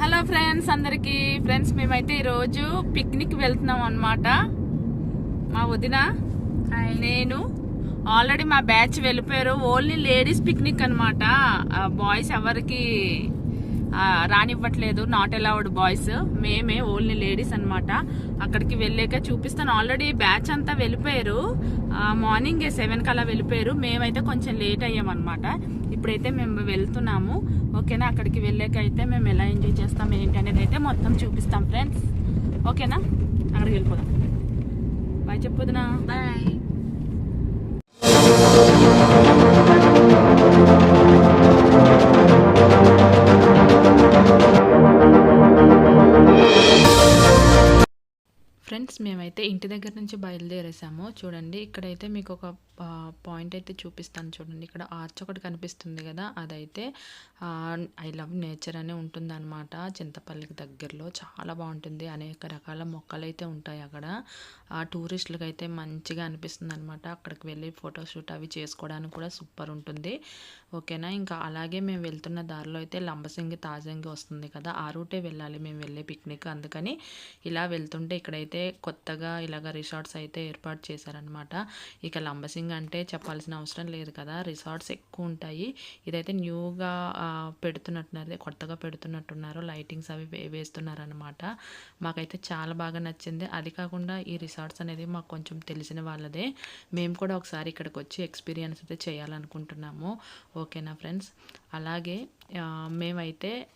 Hello friends అందరికి. Friends మేమైతే ఈరోజు పిక్నిక్ వెళ్తున్నాం అన్నమాట. మా వదిన నేను ఆల్రెడీ మా బ్యాచ్ వెళ్ళిపోయారు. ఓన్లీ లేడీస్ పిక్నిక్ అనమాట బాయ్స్ ఎవరికి రానివ్వట్లేదు నాట్ అలౌడ్ బాయ్స్ మేమే ఓన్లీ లేడీస్ అన్నమాట. అక్కడికి వెళ్ళాక చూపిస్తాను. ఆల్రెడీ బ్యాచ్ అంతా వెళ్ళిపోయారు. మార్నింగ్ సెవెన్ కల్లా వెళ్ళిపోయారు. మేమైతే కొంచెం లేట్ అయ్యామన్నమాట. ఇప్పుడైతే మేము వెళ్తున్నాము. ఓకేనా? అక్కడికి వెళ్ళాక అయితే మేము ఎలా ఎంజాయ్ చేస్తాం ఏంటి అనేది అయితే మొత్తం చూపిస్తాం ఫ్రెండ్స్ ఓకేనా? అక్కడికి వెళ్ళిపోదాం. బాయ్ చెప్పొద్దునా? బాయ్ మేమైతే ఇంటి దగ్గర నుంచి బయలుదేరేసాము. చూడండి ఇక్కడైతే మీకు ఒక పాయింట్ అయితే చూపిస్తాను చూడండి. ఇక్కడ ఆర్చ్ ఒకటి కనిపిస్తుంది కదా అదైతే ఐ లవ్ నేచర్ అనే ఉంటుంది అనమాట చింతపల్లికి దగ్గరలో చాలా బాగుంటుంది. అనేక రకాల మొక్కలు అయితే ఉంటాయి అక్కడ. ఆ టూరిస్టులకు అయితే మంచిగా అనిపిస్తుంది అనమాట అక్కడికి వెళ్ళి ఫోటోషూట్ అవి చేసుకోవడానికి కూడా సూపర్ ఉంటుంది. ఓకేనా? ఇంకా అలాగే మేము వెళ్తున్న దారిలో అయితే లంబసింగి తాజంగి వస్తుంది కదా. ఆ రూటే వెళ్ళాలి. మేము వెళ్ళే పిక్నిక్ అందుకని ఇలా వెళ్తుంటే ఇక్కడైతే కొత్తగా ఇలాగ రిసార్ట్స్ అయితే ఏర్పాటు చేశారనమాట ఇక లంబసింగి అంటే చెప్పాల్సిన అవసరం లేదు కదా. రిసార్ట్స్ ఎక్కువ ఉంటాయి. ఇదైతే న్యూగా పెడుతున్నట్టున్నారు. కొత్తగా పెడుతున్నట్టున్నారు. లైటింగ్స్ అవి వే- వేస్తున్నారనమాట మాకైతే చాలా బాగా నచ్చింది. అది కాకుండా ఈ రిసార్ట్స్ అనేది మాకు కొంచెం తెలిసిన వాళ్ళదే. మేము కూడా ఒకసారి ఇక్కడికి వచ్చి ఎక్స్పీరియన్స్ అయితే చేయాలనుకుంటున్నాము. ఓకేనా ఫ్రెండ్స్? అలాగే మేమైతే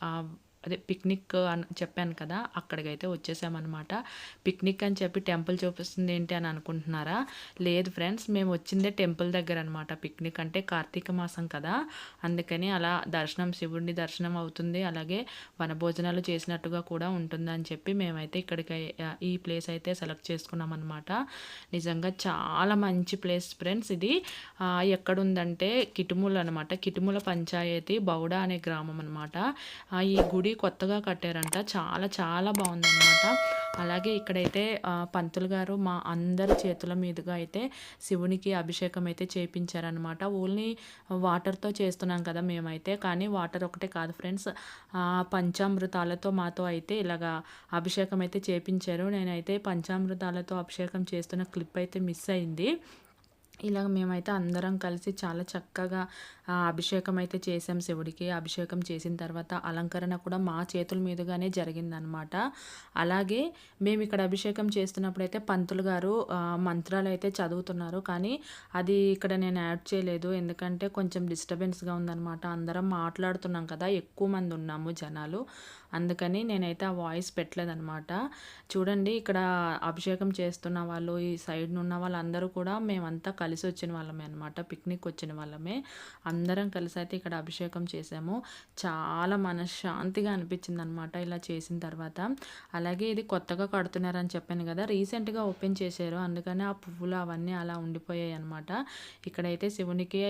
అదే పిక్నిక్ అని చెప్పాను కదా అక్కడికైతే వచ్చేసామన్నమాట. పిక్నిక్ అని చెప్పి టెంపుల్ చూపిస్తుంది ఏంటి అని అనుకుంటున్నారా? లేదు ఫ్రెండ్స్ మేము వచ్చిందే టెంపుల్ దగ్గర అనమాట పిక్నిక్ అంటే కార్తీక మాసం కదా. అందుకని అలా దర్శనం శివుడిని దర్శనం అవుతుంది. అలాగే వనభోజనాలు చేసినట్టుగా కూడా ఉంటుందని చెప్పి మేమైతే ఇక్కడికి ఈ ప్లేస్ అయితే సెలెక్ట్ చేసుకున్నాం అనమాట నిజంగా చాలా మంచి ప్లేస్ ఫ్రెండ్స్ ఇది. ఎక్కడుందంటే కిటుములు అనమాట కిటుముల పంచాయతీ బౌడ అనే గ్రామం అనమాట ఈ గుడి కొత్తగా కట్టారంట. చాలా చాలా బాగుందన్నమాట. అలాగే ఇక్కడైతే పంతులు గారు మా అందరి చేతుల మీదుగా అయితే శివునికి అభిషేకం అయితే చేయించారనమాట ఓన్లీ వాటర్తో చేస్తున్నాం కదా మేమైతే. కానీ వాటర్ ఒకటే కాదు ఫ్రెండ్స్. పంచామృతాలతో మాతో అయితే ఇలాగా అభిషేకం అయితే చేపించారు. నేనైతే పంచామృతాలతో అభిషేకం చేస్తున్న క్లిప్ అయితే మిస్ అయింది. ఇలాగ మేమైతే అందరం కలిసి చాలా చక్కగా అభిషేకం అయితే చేసాం శివుడికి. అభిషేకం చేసిన తర్వాత అలంకరణ కూడా మా చేతుల మీదుగానే జరిగిందనమాట అలాగే మేము ఇక్కడ అభిషేకం చేస్తున్నప్పుడు అయితే పంతులు గారు మంత్రాలు అయితే చదువుతున్నారు. కానీ అది ఇక్కడ నేను యాడ్ చేయలేదు. ఎందుకంటే కొంచెం డిస్టర్బెన్స్గా ఉందన్నమాట. అందరం మాట్లాడుతున్నాం కదా ఎక్కువ మంది ఉన్నాము జనాలు. అందుకని నేనైతే ఆ వాయిస్ పెట్టలేదనమాట చూడండి ఇక్కడ అభిషేకం చేస్తున్న వాళ్ళు ఈ సైడ్ ఉన్న వాళ్ళందరూ కూడా మేమంతా కలిసి వచ్చిన వాళ్ళమే అనమాట పిక్నిక్ వచ్చిన వాళ్ళమే. అందరం కలిసి అయితే ఇక్కడ అభిషేకం చేసాము. చాలా మనశ్శాంతిగా అనిపించింది అనమాట ఇలా చేసిన తర్వాత. అలాగే ఇది కొత్తగా కడుతున్నారని చెప్పాను కదా రీసెంట్గా ఓపెన్ చేశారు. అందుకని ఆ పువ్వులు అవన్నీ అలా ఉండిపోయాయి అనమాట ఇక్కడైతే శివునికి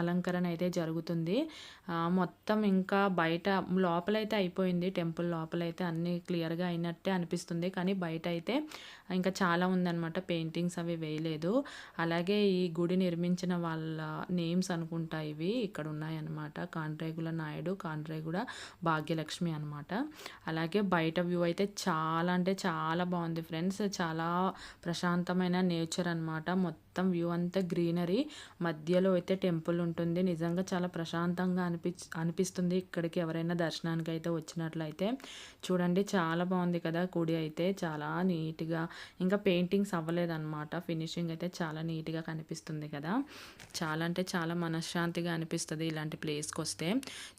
అలంకరణ అయితే జరుగుతుంది. మొత్తం ఇంకా బయట లోపలైతే అయిపోయింది. టెంపుల్ లోపలైతే అన్నీ క్లియర్గా అయినట్టే అనిపిస్తుంది. కానీ బయట అయితే ఇంకా చాలా ఉందన్నమాట. పెయింటింగ్స్ అవి వేయలేదు. అలాగే ఈ గుడి నిర్మించిన వాళ్ళ నేమ్స్ అనుకుంటా ఇవి. ఇక్కడ ఉన్నాయన్నమాట కాండ్రేగుల నాయుడు కాండ్రేగుడ భాగ్యలక్ష్మి అనమాట అలాగే బయట వ్యూ అయితే చాలా అంటే చాలా బాగుంది ఫ్రెండ్స్. చాలా ప్రశాంతమైన నేచర్ అన్నమాట. మొత్తం మొత్తం వ్యూ అంతా గ్రీనరీ. మధ్యలో అయితే టెంపుల్ ఉంటుంది. నిజంగా చాలా ప్రశాంతంగా అనిపి అనిపిస్తుంది ఇక్కడికి ఎవరైనా దర్శనానికి అయితే వచ్చినట్లయితే. చూడండి చాలా బాగుంది కదా గుడి అయితే. చాలా నీట్గా ఇంకా పెయింటింగ్స్ అవ్వలేదన్నమాట. ఫినిషింగ్ అయితే చాలా నీట్గా కనిపిస్తుంది కదా. చాలా అంటే చాలా మనశ్శాంతిగా అనిపిస్తుంది ఇలాంటి ప్లేస్కి వస్తే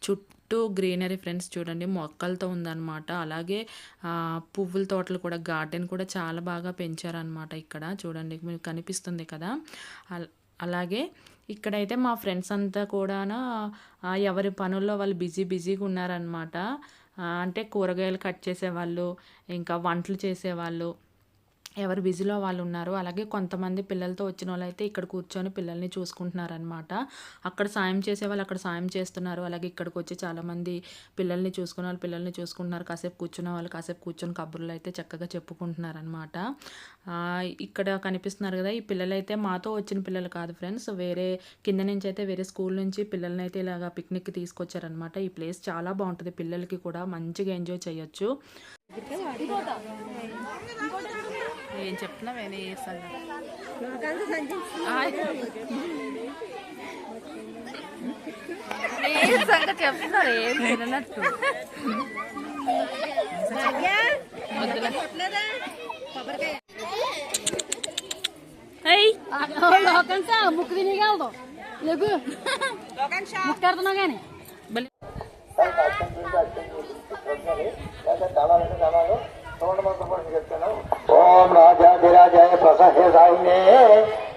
చుట్టూ గ్రీనరీ ఫ్రెండ్స్ చూడండి మొక్కలతో ఉందన్నమాట. అలాగే పువ్వుల తోటలు కూడా గార్డెన్ కూడా చాలా బాగా పెంచారనమాట ఇక్కడ. చూడండి మీకు కనిపిస్తుంది కదా. అలాగే ఇక్కడైతే మా ఫ్రెండ్స్ అంతా కూడా ఎవరి పనుల్లో వాళ్ళు బిజీ బిజీగా ఉన్నారనమాట అంటే కూరగాయలు కట్ చేసేవాళ్ళు ఇంకా వంటలు చేసేవాళ్ళు ఎవరు బిజీలో వాళ్ళు ఉన్నారు అలాగే కొంతమంది పిల్లలతో వచ్చిన వాళ్ళు అయితే ఇక్కడ కూర్చొని పిల్లల్ని చూసుకుంటున్నారనమాట అక్కడ సాయం చేసే వాళ్ళు అక్కడ సాయం చేస్తున్నారు. అలాగే ఇక్కడికి వచ్చి చాలామంది పిల్లల్ని చూసుకునే వాళ్ళు పిల్లల్ని చూసుకుంటున్నారు. కాసేపు కూర్చున్న వాళ్ళు కాసేపు కూర్చొని కబుర్లు అయితే చక్కగా చెప్పుకుంటున్నారనమాట ఇక్కడ కనిపిస్తున్నారు కదా ఈ పిల్లలైతే మాతో వచ్చిన పిల్లలు కాదు ఫ్రెండ్స్. వేరే కింద నుంచి అయితే వేరే స్కూల్ నుంచి పిల్లల్ని అయితే ఇలాగా పిక్నిక్ తీసుకొచ్చారనమాట ఈ ప్లేస్ చాలా బాగుంటుంది. పిల్లలకి కూడా మంచిగా ఎంజాయ్ చేయొచ్చు. ఏం చెప్తున్నావు ఏం సంగతి. చెప్తున్నారు? ఏం తినట్టు ముక్కు తినగలదు కానీ ओम राजाधिराजाय प्रसह्यसायिने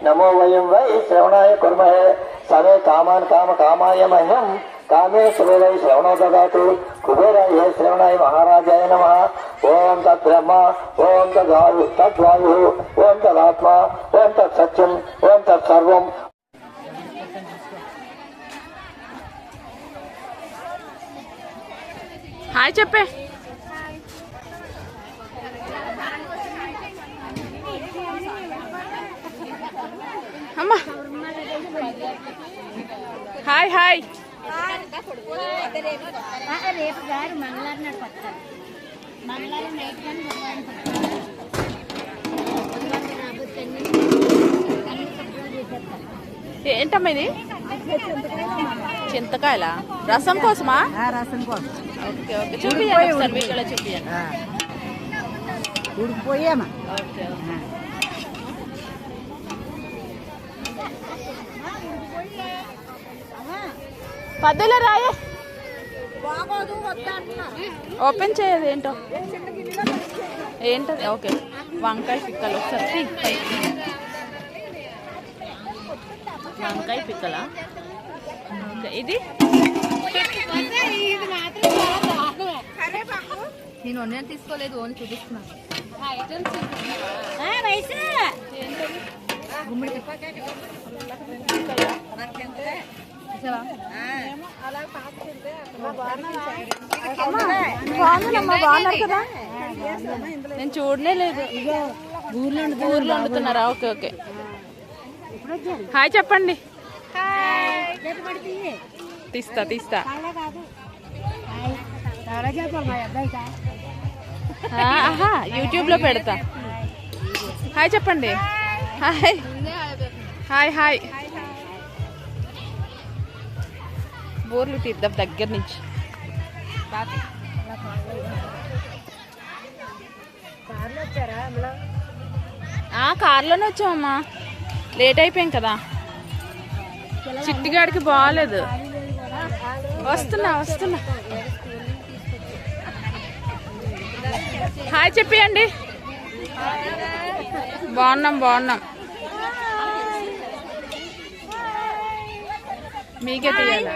नमो वयं वै श्रवणाय कुर्महे। सर्वे कामान काम कामाय मह्यम कामे सुरेवै श्रवणो ददातु। कुबेराय श्रवणाय महाराजाय नमः। ओम तद्ब्रह्म, ओम तद्वायु, तद्वायुः, ओम तदात्मा, ओम तत्सत्यम्, ओम तत्सर्वम्। हाय चप्पे। అమ్మా. Hi hi. రేపు గారు మంగళవారం నాడు మంగళవారం నైట్ కానీ ఏంటమ్మా ఇది? చింతకాయల? రసం కోసమా? రసం కోసం. Okay okay. చూపియండి ఒకసారి వీడియోలో చూపియండి ఉడికిపోయామా ఓకే పద్దెలో రాయే. ఓపెన్ చేయదు ఏంటో? ఏంటది? ఓకే. వంకాయ పిక్కలు ఒకసారి. వంకాయ పిక్కలా? ఇది? నేను వండిన తీసుకోలేదు ఓన్ చూపిస్తున్నాను కదా నేను చూడనే లేదు. ఊర్లో ఊర్లో వండుతున్నారా? Okay okay. హాయ్ చెప్పండి. తీస్తా తీస్తా. ఆహా యూట్యూబ్లో పెడతా. హాయ్ చెప్పండి. హాయ్. Hi hi. బోర్లు తీద్దాం దగ్గర నుంచి. ఆ, కార్లోనే వచ్చామమ్మా లేట్ అయిపోయాం కదా. చిట్టిగాడికి బాగాలేదు వస్తున్నా వస్తున్నా. హాయ్ చెప్పియండి. బాగున్నాం బాగున్నాం. మీకే తీయాలా?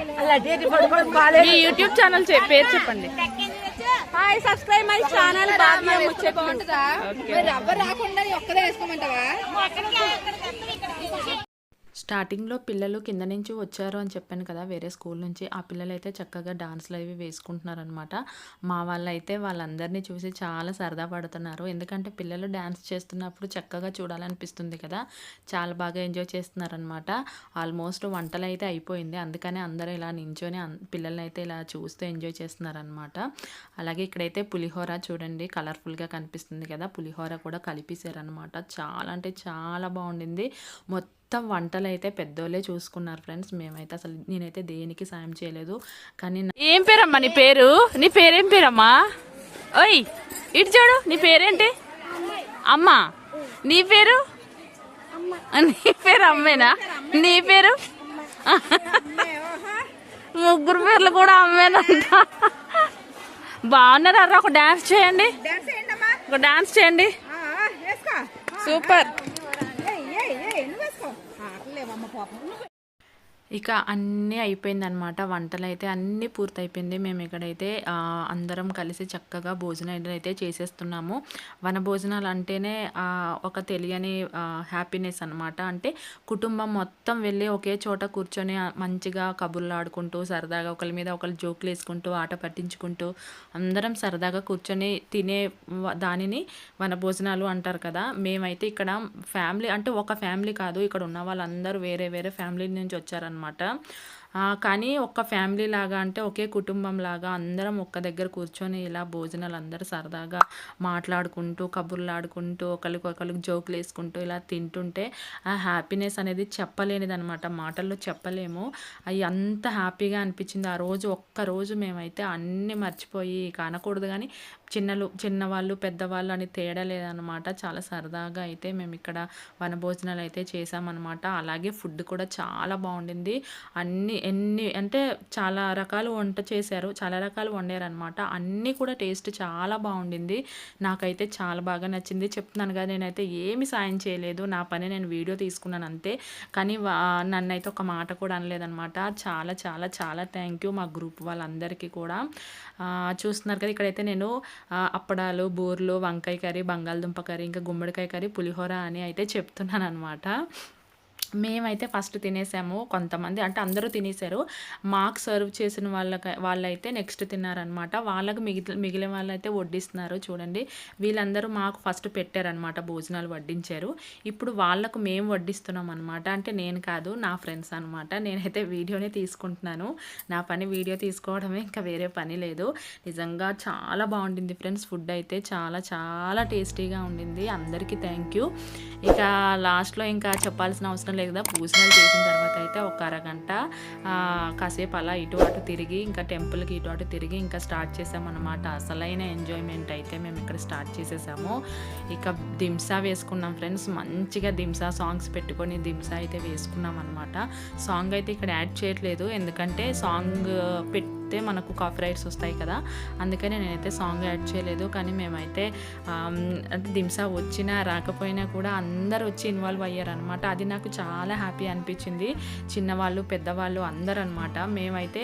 మీ యూట్యూబ్ ఛానల్ పేరు చెప్పండి. హాయ్ సబ్స్క్రైబ్ మై ఛానల్ బాగా ముచ్చట్లు ఓకే రబ్బర్ రాకుండా ఒక్కదే వేసుకోమంటావా? స్టార్టింగ్లో పిల్లలు కింద నుంచి వచ్చారు అని చెప్పాను కదా వేరే స్కూల్ నుంచి. ఆ పిల్లలు అయితే చక్కగా డాన్స్లు అవి వేసుకుంటున్నారనమాట మా వాళ్ళు అయితే వాళ్ళందరినీ చూసి చాలా సరదా పడుతున్నారు. ఎందుకంటే పిల్లలు డాన్స్ చేస్తున్నప్పుడు చక్కగా చూడాలనిపిస్తుంది కదా చాలా బాగా ఎంజాయ్ చేస్తున్నారనమాట ఆల్మోస్ట్ వంటలు అయితే అయిపోయింది. అందుకనే అందరూ ఇలా నించొని అన్- పిల్లల్ని అయితే ఇలా చూస్తూ ఎంజాయ్ చేస్తున్నారనమాట అలాగే ఇక్కడైతే పులిహోర చూడండి కలర్ఫుల్గా కనిపిస్తుంది కదా పులిహోర కూడా కలిపేశారనమాట చాలా అంటే చాలా బాగుండింది. మొత్తం వంటలు అయితే పెద్దోళ్ళే చూసుకున్నారు ఫ్రెండ్స్. మేమైతే అసలు నేనైతే దేనికి సాయం చేయలేదు. కానీ ఏం పేరమ్మా నీ పేరు? నీ పేరేం పేరమ్మా? ఓయ్ ఇటు చూడు నీ పేరేంటి? అమ్మా నీ పేరు? నీ పేరు అమ్మేనా? నీ పేరు? ముగ్గురు పేర్లు కూడా అమ్మేనంట. బాగున్నారు అర్రా ఒక డాన్స్ చేయండి. ఒక డాన్స్ చేయండి. సూపర్. ఇక అన్నీ అయిపోయిందనమాట వంటలు అయితే అన్నీ పూర్తయిపోయింది. మేము ఇక్కడైతే అందరం కలిసి చక్కగా భోజనాలు అయితే చేసేస్తున్నాము. వన భోజనాలు అంటేనే ఒక తెలియని హ్యాపీనెస్ అనమాట అంటే కుటుంబం మొత్తం వెళ్ళి ఒకే చోట కూర్చొని మంచిగా కబుర్లు ఆడుకుంటూ సరదాగా ఒకరి మీద ఒకరు జోకులు వేసుకుంటూ ఆట పట్టించుకుంటూ అందరం సరదాగా కూర్చొని తినే దానిని వన భోజనాలు అంటారు కదా. మేమైతే ఇక్కడ ఫ్యామిలీ అంటే ఒక ఫ్యామిలీ కాదు. ఇక్కడ ఉన్న వాళ్ళందరూ వేరే వేరే ఫ్యామిలీ నుంచి వచ్చారనమాట కానీ ఒక్క ఫ్యామిలీ లాగా అంటే ఒకే కుటుంబం లాగా అందరం ఒక్క దగ్గర కూర్చొని ఇలా భోజనాలు అందరూ సరదాగా మాట్లాడుకుంటూ కబుర్లు ఆడుకుంటూ ఒకరికి ఒకరికి జోకులు వేసుకుంటూ ఇలా తింటుంటే ఆ హ్యాపీనెస్ అనేది చెప్పలేనిది అనమాట మాటల్లో చెప్పలేము. అవి అంత హ్యాపీగా అనిపించింది. ఆ రోజు ఒక్క రోజు మేమైతే అన్నీ మర్చిపోయి కానకూడదు కానీ చిన్నలు చిన్నవాళ్ళు పెద్దవాళ్ళు అని తేడా లేదనమాట చాలా సరదాగా అయితే మేము ఇక్కడ వనభోజనాలు అయితే చేసామన్నమాట అలాగే ఫుడ్ కూడా చాలా బాగుండింది. అన్ని ఎన్ని అంటే చాలా రకాలు వంట చేశారు. చాలా రకాలు వండారనమాట అన్నీ కూడా టేస్ట్ చాలా బాగుండింది. నాకైతే చాలా బాగా నచ్చింది. చెప్తున్నాను కదా నేనైతే ఏమి సాయం చేయలేదు. నా పని నేను వీడియో తీసుకున్నాను అంతే. కానీ వా- నన్నైతే ఒక మాట కూడా అనలేదనమాట చాలా చాలా చాలా థ్యాంక్ యూ మా గ్రూప్ వాళ్ళందరికీ కూడా. చూస్తున్నారు కదా ఇక్కడైతే నేను అప్పడాలు బూర్లు వంకాయ కర్రీ బంగాళదుంప కర్రీ ఇంకా గుమ్మడికాయ కర్రీ పులిహోర అని అయితే చెప్తున్నాను అనమాట మేమైతే ఫస్ట్ తినేసాము కొంతమంది అంటే అందరూ తినేసారు. మాకు సర్వ్ చేసిన వాళ్ళకి వాళ్ళైతే నెక్స్ట్ తిన్నారనమాట వాళ్ళకి మిగిలి మిగిలిన వాళ్ళైతే వడ్డిస్తున్నారు చూడండి. వీళ్ళందరూ మాకు ఫస్ట్ పెట్టారనమాట భోజనాలు వడ్డించారు. ఇప్పుడు వాళ్ళకు మేము వడ్డిస్తున్నాం అనమాట అంటే నేను కాదు నా ఫ్రెండ్స్ అనమాట నేనైతే వీడియోనే తీసుకుంటున్నాను. నా పని వీడియో తీసుకోవడమే ఇంకా వేరే పని లేదు. నిజంగా చాలా బాగుండింది ఫ్రెండ్స్ ఫుడ్ అయితే చాలా చాలా టేస్టీగా ఉండింది. అందరికీ థ్యాంక్ యూ. ఇక లాస్ట్లో ఇంకా చెప్పాల్సిన అవసరం లేదు కదా. పూజలు చేసిన తర్వాత అయితే ఒక అరగంట కాసేపు అలా ఇటు అటు తిరిగి ఇంకా టెంపుల్కి ఇటు అటు తిరిగి ఇంకా స్టార్ట్ చేసామన్నమాట. అసలైన ఎంజాయ్మెంట్ అయితే మేము ఇక్కడ స్టార్ట్ చేసేసాము. ఇక దింసా వేసుకున్నాం ఫ్రెండ్స్. మంచిగా దింసా సాంగ్స్ పెట్టుకొని దింసా అయితే వేసుకున్నాం అనమాట సాంగ్ అయితే ఇక్కడ యాడ్ చేయట్లేదు. ఎందుకంటే సాంగ్ పెడితే మనకు కాఫీ రైట్స్ వస్తాయి కదా. అందుకని నేనైతే సాంగ్ యాడ్ చేయలేదు. కానీ మేమైతే అంటే దింసా వచ్చినా రాకపోయినా కూడా అందరు వచ్చి ఇన్వాల్వ్ అయ్యారనమాట అది నాకు చాలా హ్యాపీ అనిపించింది. చిన్నవాళ్ళు పెద్దవాళ్ళు అందరు అనమాట మేమైతే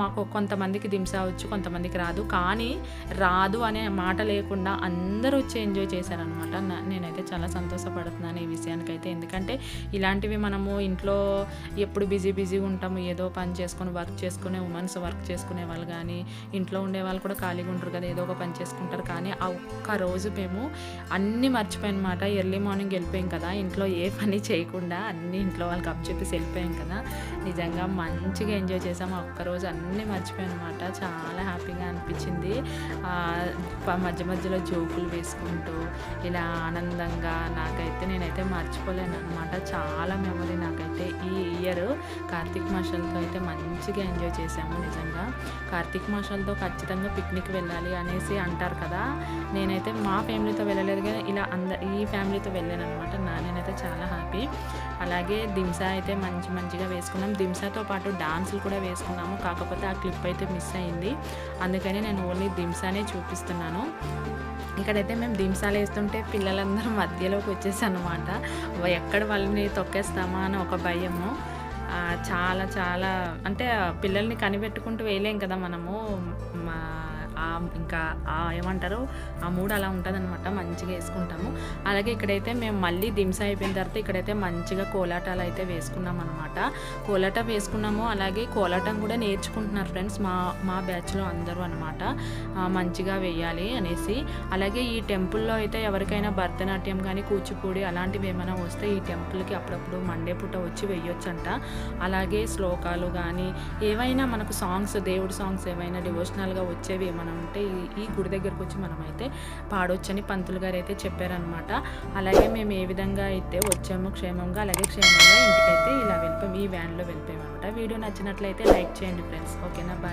మాకు కొంతమందికి దింసా వచ్చు కొంతమందికి రాదు. కానీ రాదు అనే మాట లేకుండా అందరూ వచ్చి ఎంజాయ్ చేశారనమాట నేనైతే చాలా సంతోషపడుతున్నాను ఈ విషయానికైతే. ఎందుకంటే ఇలాంటివి మనము ఇంట్లో ఎప్పుడు బిజీ బిజీగా ఉంటాము. ఏదో పని చేసుకొని వర్క్ చేసుకునే ఉమెన్స్ వర్క్ చేసుకునే వాళ్ళు కానీ ఇంట్లో ఉండే వాళ్ళు కూడా ఖాళీగా ఉంటారు కదా ఏదో ఒక పని చేసుకుంటారు. కానీ ఆ ఒక్క రోజు మేము అన్నీ మర్చిపోయానమాట ఎర్లీ మార్నింగ్ వెళ్ళిపోయాం కదా ఇంట్లో ఏ పని చేయకుండా అన్నీ ఇంట్లో వాళ్ళకి అప్ చెప్పేసి వెళ్ళిపోయాం కదా. నిజంగా మంచిగా ఎంజాయ్ చేసాం ఆ ఒక్క రోజు అన్నీ మర్చిపోయానమాట చాలా హ్యాపీగా అనిపించింది. మధ్య మధ్యలో జోకులు వేసుకుంటూ ఇలా ఆనందంగా నాకైతే నేనైతే మర్చిపోలేను అనమాట చాలా మెమరీ నాకైతే ఈ ఇయర్ కార్తీక్ మాసాలతో అయితే మంచిగా ఎంజాయ్ చేసాము నిజంగా. కార్తీక్ మాసాలతో ఖచ్చితంగా పిక్నిక్ వెళ్ళాలి అనేసి అంటారు కదా. నేనైతే మా ఫ్యామిలీతో వెళ్ళలేదు కానీ ఇలా అంద ఈ ఫ్యామిలీతో వెళ్ళాను అనమాట నా నేనైతే చాలా హ్యాపీ. అలాగే దింసా అయితే మంచి మంచిగా వేసుకున్నాం. దింసాతో పాటు డాన్సులు కూడా వేసుకున్నాము. కాకపోతే ఆ క్లిప్ అయితే మిస్ అయింది. అందుకని నేను ఓన్లీ దింసానే చూపిస్తున్నాను. ఇక్కడైతే మేము దింసాలు వేస్తుంటే పిల్లలందరూ మధ్యలోకి వచ్చేసాను అనమాట ఎక్కడ వాళ్ళని తొక్కేస్తామా అని ఒక భయము. చాలా చాలా అంటే పిల్లల్ని కనిపెట్టుకుంటూ వేయలేం కదా మనము. మా ఇంకా ఆ ఏమంటారు? ఆ మూడు అలా ఉంటుందన్నమాట మంచిగా వేసుకుంటాము. అలాగే ఇక్కడైతే మేము మళ్ళీ దింస అయిపోయిన తర్వాత ఇక్కడైతే మంచిగా కోలాటాలు అయితే వేసుకున్నాం అనమాట కోలాటం వేసుకున్నాము అలాగే కోలాటం కూడా నేర్చుకుంటున్నారు ఫ్రెండ్స్ మా మా బ్యాచ్లో అందరూ అనమాట మంచిగా వేయాలి అనేసి. అలాగే ఈ టెంపుల్లో అయితే ఎవరికైనా భరతనాట్యం కానీ కూచిపూడి అలాంటివి ఏమైనా వస్తే ఈ టెంపుల్కి అప్పుడప్పుడు మండే పూట వచ్చి వేయొచ్చంట. అలాగే శ్లోకాలు కానీ ఏవైనా మనకు సాంగ్స్ దేవుడి సాంగ్స్ ఏవైనా డివోషనల్గా వచ్చేవి ఏమైనా ఉంటే ఈ- గుడి దగ్గరకు వచ్చి మనమైతే పాడొచ్చని పంతులు గారు అయితే చెప్పారనమాట అలాగే మేము ఏ విధంగా అయితే వచ్చాము క్షేమంగా అలాగే క్షేమంగా ఇంటికైతే ఇలా వెళ్ళిపోయాం ఈ వ్యాన్లో వెళ్ళిపోయాం అనమాట వీడియో నచ్చినట్లయితే లైక్ చేయండి ఫ్రెండ్స్. ఓకేనా? బాయ్.